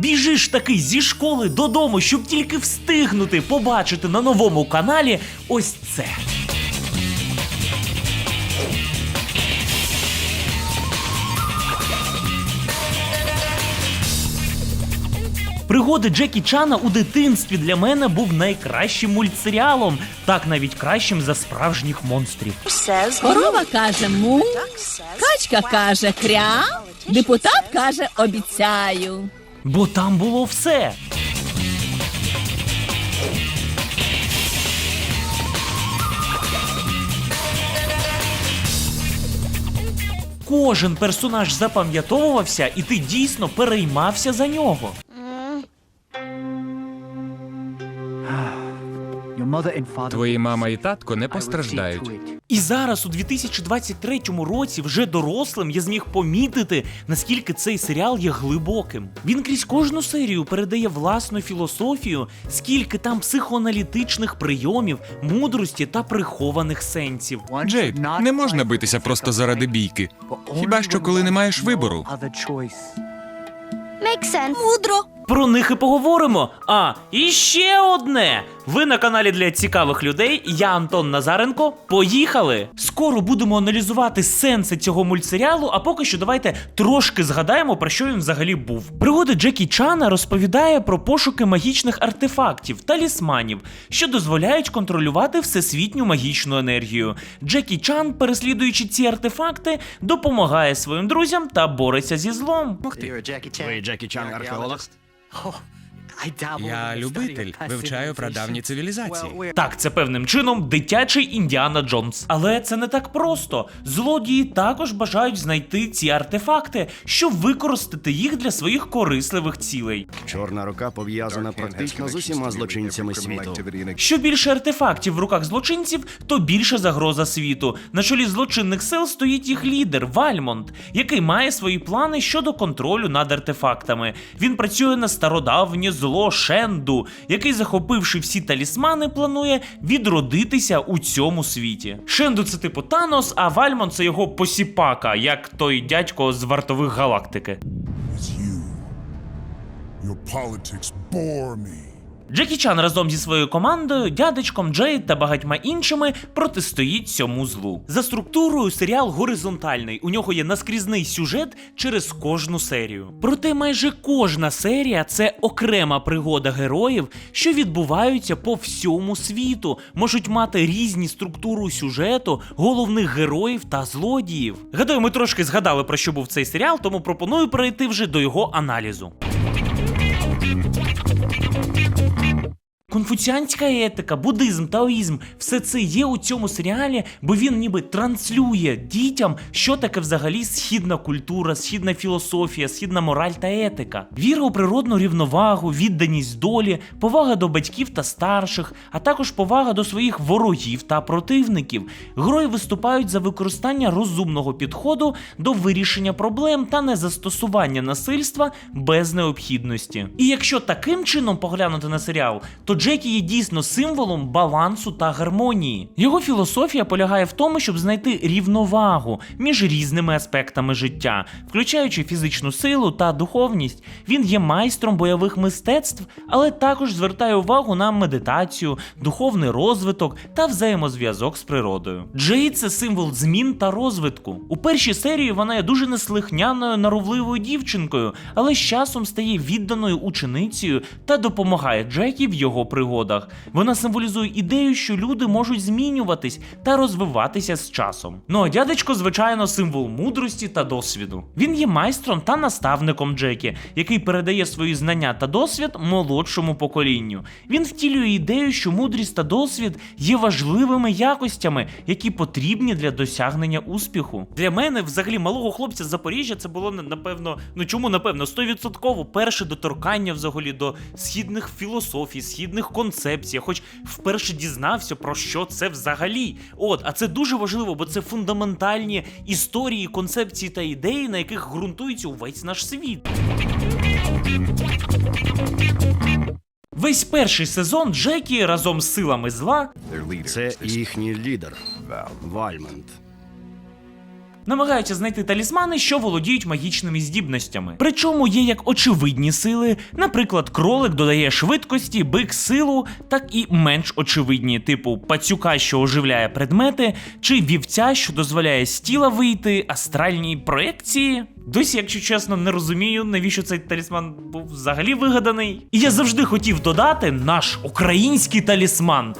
Біжиш таки зі школи додому, щоб тільки встигнути побачити на новому каналі ось це. Пригоди Джекі Чана у дитинстві для мене був найкращим мультсеріалом, так навіть кращим за справжніх монстрів. Корова каже му, качка каже кря, депутат каже обіцяю. Бо там було все. Кожен персонаж запам'ятовувався, і ти дійсно переймався за нього. Твої мама і татко не постраждають. І зараз, у 2023 році, вже дорослим я зміг помітити, наскільки цей серіал є глибоким. Він крізь кожну серію передає власну філософію, скільки там психоаналітичних прийомів, мудрості та прихованих сенсів. Джейд, не можна битися просто заради бійки. Хіба що коли не маєш вибору. Мудро. Про них і поговоримо. А і ще одне. Ви на каналі для цікавих людей. Я Антон Назаренко. Поїхали! Скоро будемо аналізувати сенси цього мультсеріалу. А поки що давайте трошки згадаємо про що він взагалі був. Пригоди Джекі Чана розповідає про пошуки магічних артефактів, талісманів, що дозволяють контролювати всесвітню магічну енергію. Джекі Чан, переслідуючи ці артефакти, допомагає своїм друзям та бореться зі злом. Ви Джекі Чан археолог? 好 Я любитель, вивчаю прадавні цивілізації. Так, це певним чином дитячий Індіана Джонс. Але це не так просто. Злодії також бажають знайти ці артефакти, щоб використати їх для своїх корисливих цілей. Чорна рука пов'язана практично з усіма злочинцями світу. Що більше артефактів в руках злочинців, то більше загроза світу. На чолі злочинних сил стоїть їх лідер Вальмонт, який має свої плани щодо контролю над артефактами. Він працює на стародавнє зло Шенду, який, захопивши всі талісмани, планує відродитися у цьому світі. Шенду це типу Танос, а Вальмон це його посіпака, як той дядько з вартових галактики. you. Your politics bore me. Джекі Чан разом зі своєю командою, дядечком Джейд та багатьма іншими протистоїть цьому злу. За структурою серіал горизонтальний. У нього є наскрізний сюжет через кожну серію. Проте майже кожна серія це окрема пригода героїв, що відбуваються по всьому світу, можуть мати різні структуру сюжету, головних героїв та злодіїв. Гадаю, ми трошки згадали про що був цей серіал, тому пропоную перейти вже до його аналізу. Конфуціанська етика, буддизм, таоїзм все це є у цьому серіалі, бо він ніби транслює дітям, що таке взагалі східна культура, східна філософія, східна мораль та етика. Віра у природну рівновагу, відданість долі, повага до батьків та старших, а також повага до своїх ворогів та противників. Герої виступають за використання розумного підходу до вирішення проблем та незастосування насильства без необхідності. І якщо таким чином поглянути на серіал, то Джекі є дійсно символом балансу та гармонії. Його філософія полягає в тому, щоб знайти рівновагу між різними аспектами життя, включаючи фізичну силу та духовність. Він є майстром бойових мистецтв, але також звертає увагу на медитацію, духовний розвиток та взаємозв'язок з природою. Джей це символ змін та розвитку. У першій серії вона є дуже неслихняною, наровливою дівчинкою, але з часом стає відданою ученицею та допомагає Джекі в його пригодах. Вона символізує ідею, що люди можуть змінюватись та розвиватися з часом. Ну а дядечко, звичайно, символ мудрості та досвіду. Він є майстром та наставником Джекі, який передає свої знання та досвід молодшому поколінню. Він втілює ідею, що мудрість та досвід є важливими якостями, які потрібні для досягнення успіху. Для мене, взагалі, малого хлопця з Запоріжжя, це було напевно, ну чому напевно, 100% перше доторкання взагалі до східних філософій, східних концепцій, я хоч вперше дізнався про що це взагалі. От, а це дуже важливо, бо це фундаментальні історії, концепції та ідеї, на яких ґрунтується увесь наш світ. Весь перший сезон Джекі разом з силами зла Це їхній лідер Вальмонт. Намагаються знайти талісмани, що володіють магічними здібностями. Причому є як очевидні сили, наприклад, кролик додає швидкості, бик силу, так і менш очевидні, типу пацюка, що оживляє предмети, чи вівця, що дозволяє з тіла вийти, астральні проекції. Досі, якщо чесно, не розумію, навіщо цей талісман був взагалі вигаданий. І я завжди хотів додати наш український талісман.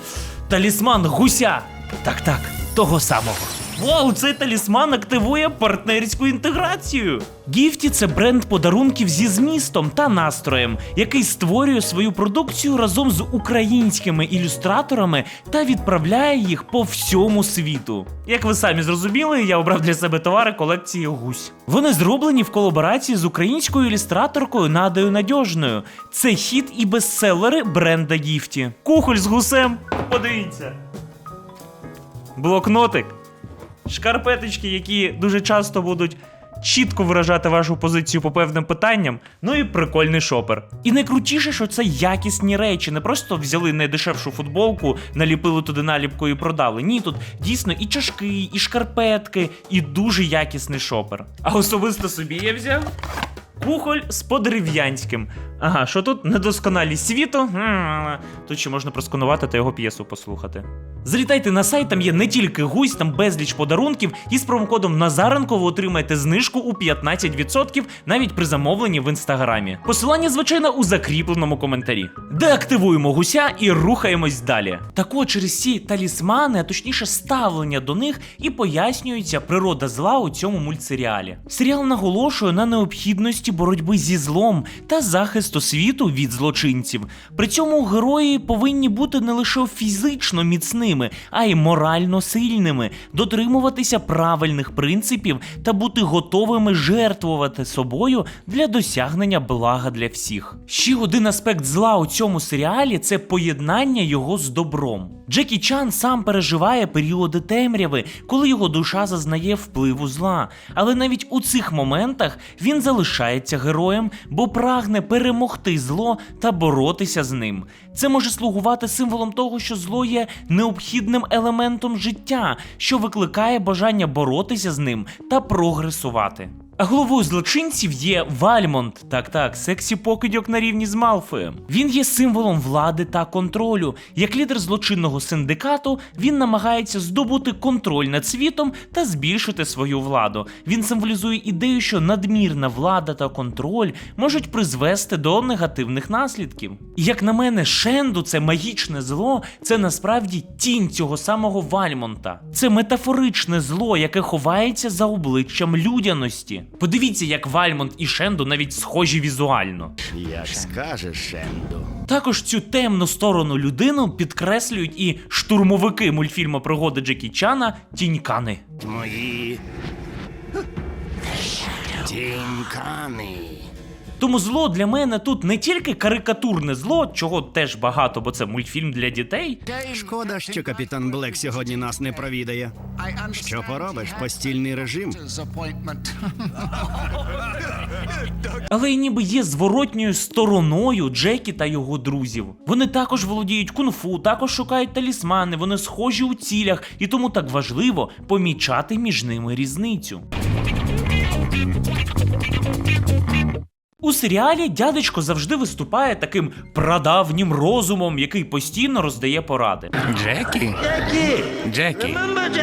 Талісман гуся. Так, так, того самого. Вау, цей талісман активує партнерську інтеграцію. Гіфті це бренд подарунків зі змістом та настроєм, який створює свою продукцію разом з українськими ілюстраторами та відправляє їх по всьому світу. Як ви самі зрозуміли, я обрав для себе товари колекції гусь. Вони зроблені в колаборації з українською ілюстраторкою Надою Надьожною. Це хіт і бестселери бренда Гіфті. Кухоль з гусем. Подивіться. Блокнотик. Шкарпеточки, які дуже часто будуть чітко виражати вашу позицію по певним питанням. Ну і прикольний шопер. І найкрутіше, що це якісні речі. Не просто взяли найдешевшу футболку, наліпили туди наліпку і продали. Ні, тут дійсно і чашки, і шкарпетки, і дуже якісний шопер. А особисто собі я взяв. Кухоль з подерев'янським. Ага, що тут? Недосконалість світу. Тут ще можна просканувати та його п'єсу послухати. Залітайте на сайт, там є не тільки гусь, там безліч подарунків, і з промокодом Назаренко ви отримаєте знижку у 15% навіть при замовленні в інстаграмі. Посилання, звичайно, у закріпленому коментарі. Деактивуємо гуся і рухаємось далі. Так от через ці талісмани, а точніше ставлення до них, і пояснюється природа зла у цьому мультсеріалі. Серіал наголошує на необхідності боротьби зі злом та захисту світу від злочинців. При цьому герої повинні бути не лише фізично міцними, а й морально сильними, дотримуватися правильних принципів та бути готовими жертвувати собою для досягнення блага для всіх. Ще один аспект зла у цьому серіалі це поєднання його з добром. Джекі Чан сам переживає періоди темряви, коли його душа зазнає впливу зла. Але навіть у цих моментах він залишається героєм, бо прагне перемогти зло та боротися з ним. Це може слугувати символом того, що зло є необхідним елементом життя, що викликає бажання боротися з ним та прогресувати. Головою злочинців є Вальмонт, так так, сексі покидьок на рівні з Малфоєм. Він є символом влади та контролю. Як лідер злочинного синдикату, він намагається здобути контроль над світом та збільшити свою владу. Він символізує ідею, що надмірна влада та контроль можуть призвести до негативних наслідків. Як на мене, Шенду, це магічне зло, це насправді тінь цього самого Вальмонта. Це метафоричне зло, яке ховається за обличчям людяності. Подивіться, як Вальмонт і Шенду навіть схожі візуально. Як скажеш, Шенду. Також цю темну сторону людину підкреслюють і штурмовики мультфільму пригоди Джекі Чана Тінькани. Мої тінькани. Тому зло для мене тут не тільки карикатурне зло, чого теж багато, бо це мультфільм для дітей. Шкода, що капітан Блек сьогодні нас не провідає. Що поробиш, постільний режим? Але й ніби є зворотньою стороною Джекі та його друзів. Вони також володіють кунг-фу, також шукають талісмани, вони схожі у цілях, і тому так важливо помічати між ними різницю. У серіалі дядечко завжди виступає таким прадавнім розумом, який постійно роздає поради. Джекі? Джекі.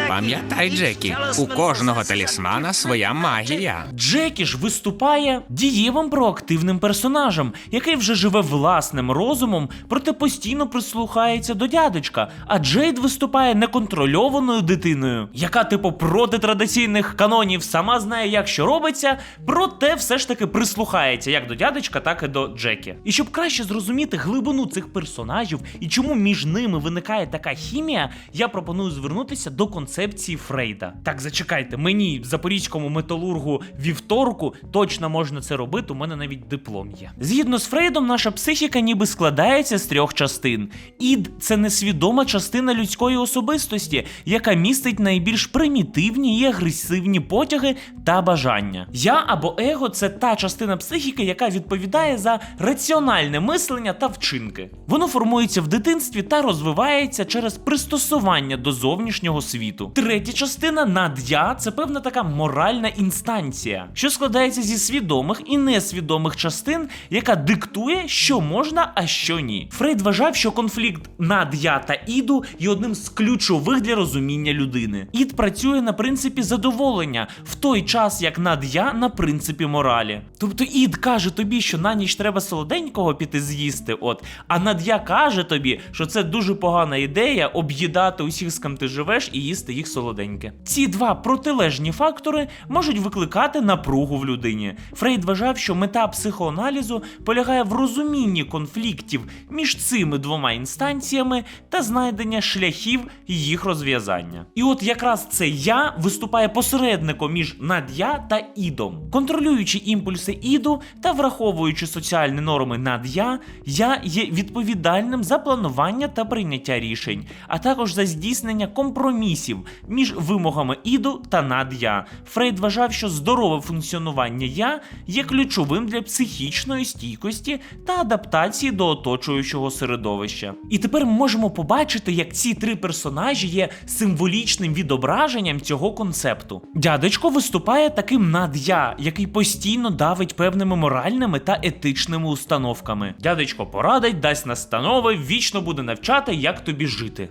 Пам'ятай, Джекі, у кожного талісмана своя магія. Джекі ж виступає дієвим проактивним персонажем, який вже живе власним розумом, проте постійно прислухається до дядечка. А Джейд виступає неконтрольованою дитиною, яка, типу, проти традиційних канонів сама знає, як що робиться, проте все ж таки прислухається як до дядечка, так і до Джекі. І щоб краще зрозуміти глибину цих персонажів і чому між ними виникає така хімія, я пропоную звернутися до концепції Фрейда. Так, зачекайте, мені запорізькому металургу вівторку точно можна це робити. У мене навіть диплом є. Згідно з Фрейдом, наша психіка ніби складається з трьох частин. Ід це несвідома частина людської особистості, яка містить найбільш примітивні і агресивні потяги та бажання. Я або его це та частина психіки, психіки, яка відповідає за раціональне мислення та вчинки. Воно формується в дитинстві та розвивається через пристосування до зовнішнього світу. Третя частина над'я це певна така моральна інстанція, що складається зі свідомих і несвідомих частин, яка диктує, що можна, а що ні. Фрейд вважав, що конфлікт над'я та іду є одним з ключових для розуміння людини. Ід працює на принципі задоволення, в той час як над'я на принципі моралі. Тобто ід каже тобі, що на ніч треба солоденького піти з'їсти, от, а над'я каже тобі, що це дуже погана ідея об'їдати усіх, з ким ти живеш, і їсти їх солоденьке. Ці два протилежні фактори можуть викликати напругу в людині. Фрейд вважав, що мета психоаналізу полягає в розумінні конфліктів між цими двома інстанціями та знайдення шляхів їх розв'язання. І от якраз це я виступає посередником між над'я та ідом. Контролюючи імпульси іду та враховуючи соціальні норми над'я, я я є відповідальним за планування та прийняття рішень, а також за здійснення компромісів між вимогами іду та над'я. Фрейд вважав, що здорове функціонування я є ключовим для психічної стійкості та адаптації до оточуючого середовища. І тепер ми можемо побачити, як ці три персонажі є символічним відображенням цього концепту. Дядечко виступає таким над'я, який постійно давить певними моральними та етичними установками. Дядечко порадить, дасть настанови, вічно буде навчати, як тобі жити.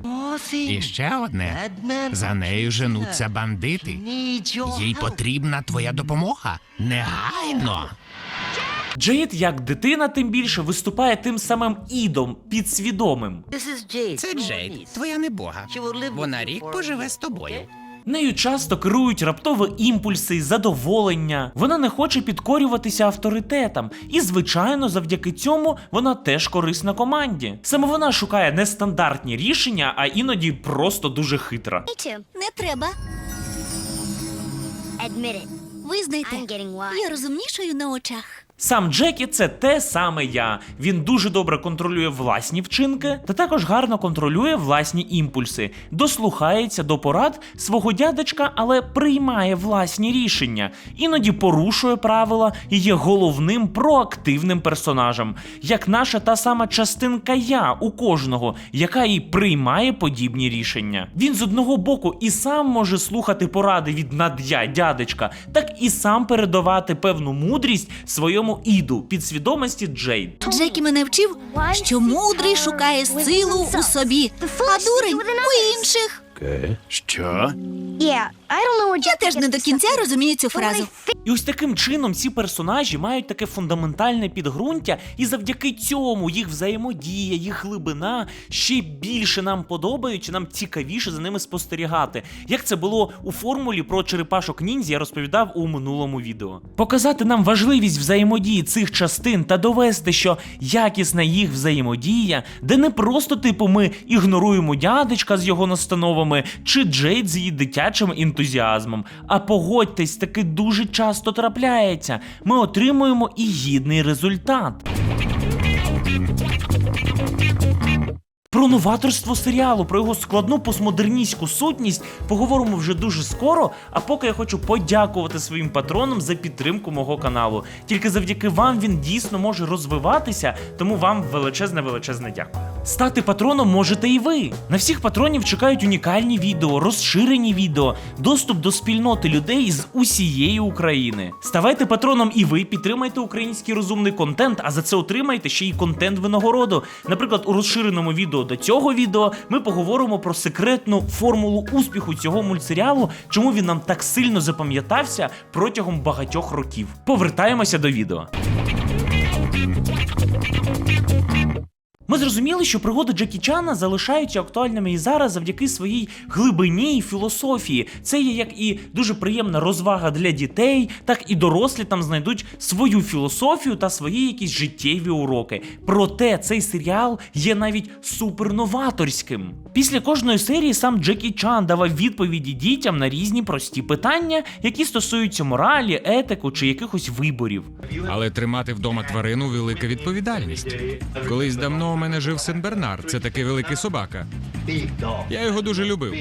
І ще одне. За нею женуться бандити. Їй потрібна твоя допомога. Негайно. Джейд, як дитина, тим більше виступає тим самим ідом, підсвідомим. Це Джейд, твоя небога. Вона рік поживе з тобою. Нею часто керують раптові імпульси, задоволення. Вона не хоче підкорюватися авторитетам, і, звичайно, завдяки цьому вона теж корисна команді. Саме вона шукає нестандартні рішення, а іноді просто дуже хитра. Не треба. Визнайте, я розумнішаю на очах. Сам Джекі це те саме я. Він дуже добре контролює власні вчинки та також гарно контролює власні імпульси, дослухається до порад свого дядечка, але приймає власні рішення, іноді порушує правила і є головним проактивним персонажем, як наша та сама частинка я у кожного, яка і приймає подібні рішення. Він з одного боку і сам може слухати поради від над'я дядечка, так і сам передавати певну мудрість своєму іду підсвідомості Джейн. Джекі мене вчив, що мудрий шукає силу у собі, а дурень у інших. Що? Я теж не до кінця розумію цю фразу. І ось таким чином ці персонажі мають таке фундаментальне підґрунтя, і завдяки цьому їх взаємодія, їх глибина ще більше нам подобають, нам цікавіше за ними спостерігати. Як це було у формулі про черепашок ніндзя, я розповідав у минулому відео. Показати нам важливість взаємодії цих частин та довести, що якісна їх взаємодія, де не просто типу ми ігноруємо дядечка з його настановами чи Джейд з її дитячим ентузіазмом. А погодьтесь, таки дуже часто трапляється. Ми отримуємо і гідний результат. Про новаторство серіалу, про його складну постмодерністську сутність поговоримо вже дуже скоро. А поки я хочу подякувати своїм патронам за підтримку мого каналу. Тільки завдяки вам він дійсно може розвиватися, тому вам величезне величезне дякую. Стати патроном можете і ви. На всіх патронів чекають унікальні відео, розширені відео, доступ до спільноти людей з усієї України. Ставайте патроном і ви, підтримайте український розумний контент, а за це отримайте ще й контент винагороду. Наприклад, у розширеному відео до цього відео ми поговоримо про секретну формулу успіху цього мультсеріалу, чому він нам так сильно запам'ятався протягом багатьох років. Повертаємося до відео. Ми зрозуміли, що пригоди Джекі Чана залишаються актуальними і зараз завдяки своїй глибині і філософії. Це є як і дуже приємна розвага для дітей, так і дорослі там знайдуть свою філософію та свої якісь життєві уроки. Проте цей серіал є навіть суперноваторським. Після кожної серії сам Джекі Чан давав відповіді дітям на різні прості питання, які стосуються моралі, етику чи якихось виборів. Але тримати вдома тварину велика відповідальність. Колись давно у мене жив Сен Бернар, це такий великий собака. Я його дуже любив.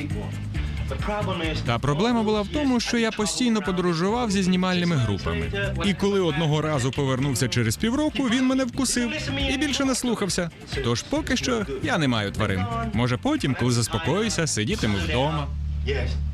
Та проблема була в тому, що я постійно подорожував зі знімальними групами. І коли одного разу повернувся через півроку, він мене вкусив і більше не слухався. Тож поки що я не маю тварин. Може потім, коли заспокоюся, сидітиму вдома.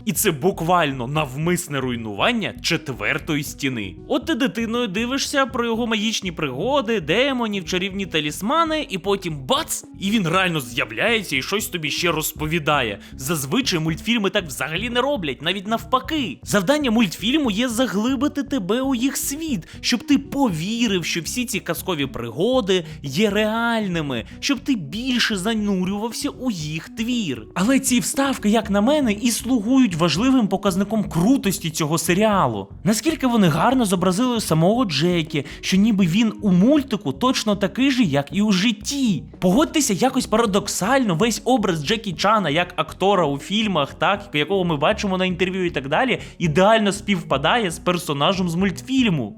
І це буквально навмисне руйнування четвертої стіни. От ти дитиною дивишся про його магічні пригоди, демонів, чарівні талісмани, і потім бац! І він реально з'являється і щось тобі ще розповідає. Зазвичай мультфільми так взагалі не роблять, навіть навпаки. Завдання мультфільму є заглибити тебе у їх світ, щоб ти повірив, що всі ці казкові пригоди є реальними, щоб ти більше занурювався у їх твір. Але ці вставки, як на мене, і слугують важливим показником крутості цього серіалу. Наскільки вони гарно зобразили самого Джекі, що ніби він у мультику точно такий же, як і у житті. Погодьтеся, якось парадоксально весь образ Джекі Чана як актора у фільмах, так якого ми бачимо на інтерв'ю і так далі, ідеально співпадає з персонажем з мультфільму.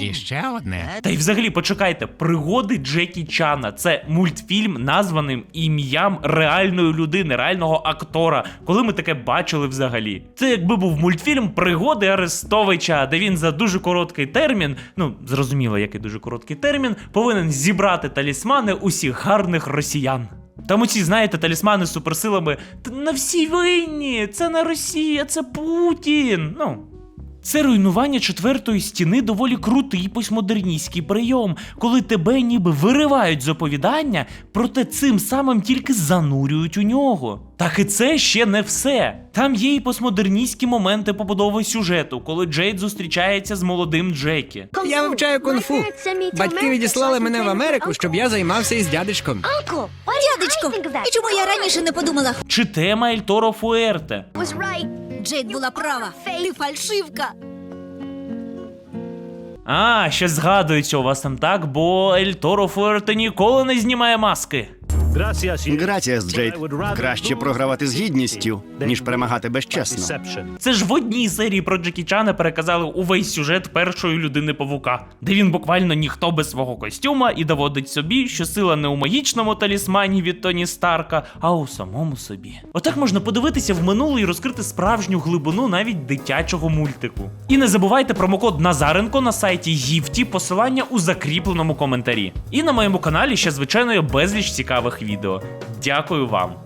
І ще одне. Та й взагалі почекайте, пригоди Джекі Чана. Це мультфільм, названим ім'ям реальної людини, реального актора. Коли ми таке бачили взагалі? Це якби був мультфільм Пригоди Арестовича, де він за дуже короткий термін, ну зрозуміло, який дуже короткий термін, повинен зібрати талісмани усіх гарних росіян. Там оці, знаєте, талісмани з суперсилами. «Та На всі винні! Це не Росія, це Путін. Ну, це руйнування четвертої стіни доволі крутий постмодерністський прийом, коли тебе ніби виривають з оповідання, проте цим самим тільки занурюють у нього. Так і це ще не все. Там є і постмодерністські моменти побудови сюжету, коли Джейд зустрічається з молодим Джекі. Я вивчаю кунг-фу. Батьки відіслали мене в Америку, щоб я займався із дядечком. Дядечко, і чому я раніше не подумала? Чи тема Ель Торо Фуерте. Джейд була права. Ти фальшивка. А, ще згадується у вас там так, бо Ель Торо Фуерте ніколи не знімає маски. Граціас, Джейд. Краще програвати з гідністю, ніж перемагати безчесно. Це ж в одній серії про Джекі Чана переказали увесь сюжет першої людини павука, де він буквально ніхто без свого костюма і доводить собі, що сила не у магічному талісмані від Тоні Старка, а у самому собі. Отак можна подивитися в минуле і розкрити справжню глибину навіть дитячого мультику. І не забувайте промокод Назаренко на сайті Гіфті, посилання у закріпленому коментарі. І на моєму каналі ще звичайно є безліч цікавих відео. Дякую вам.